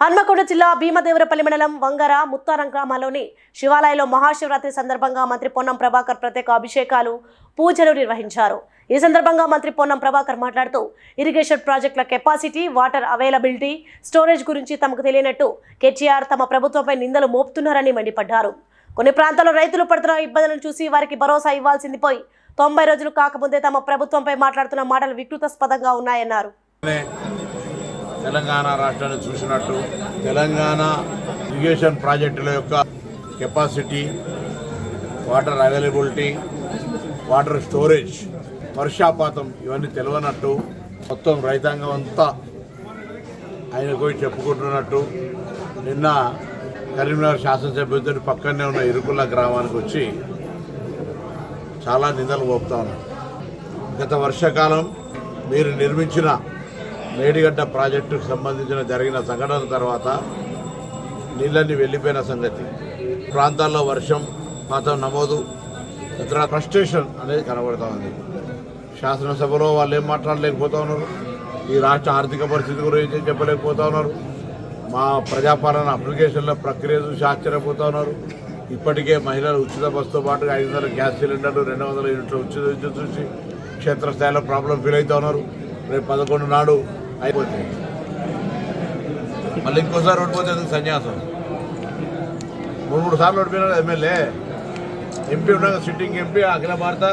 హన్మకొండ జిల్లా భీమదేవరపల్లి మండలం వంగర ముత్తారం గ్రామాల్లోని శివాలయంలో మహాశివరాత్రి సందర్భంగా మంత్రి పొన్నం ప్రభాకర్ ప్రత్యేక అభిషేకాలు పూజలు నిర్వహించారు. ఈ సందర్భంగా మంత్రి పొన్నం ప్రభాకర్ మాట్లాడుతూ ఇరిగేషన్ ప్రాజెక్టుల కెపాసిటీ వాటర్ అవైలబిలిటీ స్టోరేజ్ గురించి తమకు తెలియనట్టు కేటీఆర్ తమ ప్రభుత్వంపై నిందలు మోపుతున్నారని మండిపడ్డారు. కొన్ని ప్రాంతాల్లో రైతులు పడుతున్న ఇబ్బందులను చూసి వారికి భరోసా ఇవ్వాల్సింది పోయి తొంభై రోజులు కాకముందే తమ ప్రభుత్వంపై మాట్లాడుతున్న మాటలు వికృతాస్పదంగా ఉన్నాయన్నారు. తెలంగాణ రాష్ట్రాన్ని చూసినట్టు తెలంగాణ ఇరిగేషన్ ప్రాజెక్టుల యొక్క capacity water availability water storage వర్షాపాతం ఇవన్నీ తెలియనట్టు మొత్తం రైతాంగం అంతా ఆయన పోయి చెప్పుకుంటున్నట్టు. నిన్న కరీంనగర్ శాసనసభ్యులతో పక్కనే ఉన్న ఇరుకుల గ్రామానికి వచ్చి చాలా నిందలు మోపుతా ఉన్నారు. గత వర్షాకాలం మీరు నిర్మించిన మేడిగడ్డ ప్రాజెక్టుకు సంబంధించిన జరిగిన సంఘటన తర్వాత నీళ్ళన్నీ వెళ్ళిపోయిన సంగతి. ప్రాంతాల్లో వర్షం పాతం నమోదు ఇతర ఫ్రస్ట్రేషన్ అనేది కనబడుతూ ఉంది. శాసనసభలో వాళ్ళు ఏం మాట్లాడలేకపోతా ఉన్నారు? ఈ రాష్ట్ర ఆర్థిక పరిస్థితి గురించి ఏం చెప్పలేకపోతా ఉన్నారు? మా ప్రజాపాలన అప్లికేషన్ల ప్రక్రియ చూసి ఆశ్చర్యపోతా ఉన్నారు. ఇప్పటికే మహిళలు ఉచిత బస్సుతో పాటుగా ఐదు వందల గ్యాస్ సిలిండర్లు రెండు వందల యూనిట్లు ఉచిత విద్యుత్ చూసి క్షేత్రస్థాయిలో ప్రాబ్లం ఫీల్ అవుతా ఉన్నారు. రేపు పదకొండు నాడు అయిపోతుంది. మళ్ళీ ఇంకోసారి ఓడిపోతే ఎందుకు సన్యాసం? మూడు మూడు సార్లు ఓడిపోయినారు ఎమ్మెల్యే. ఎంపీ ఉన్నాక సిట్టింగ్ ఎంపీ అఖిల భారత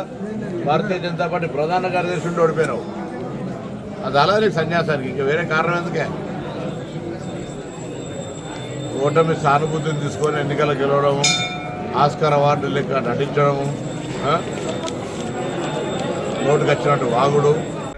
భారతీయ జనతా పార్టీ ప్రధాన కార్యదర్శి ఉండి ఓడిపోయినావు. అది అలా నీకు సన్యాసానికి ఇంకా వేరే కారణం ఎందుకే? ఓటమి సానుభూతిని తీసుకొని ఎన్నికలు గెలవడము ఆస్కార్ అవార్డు లెక్క నటించడము ఆ? వచ్చినట్టు వాగుడు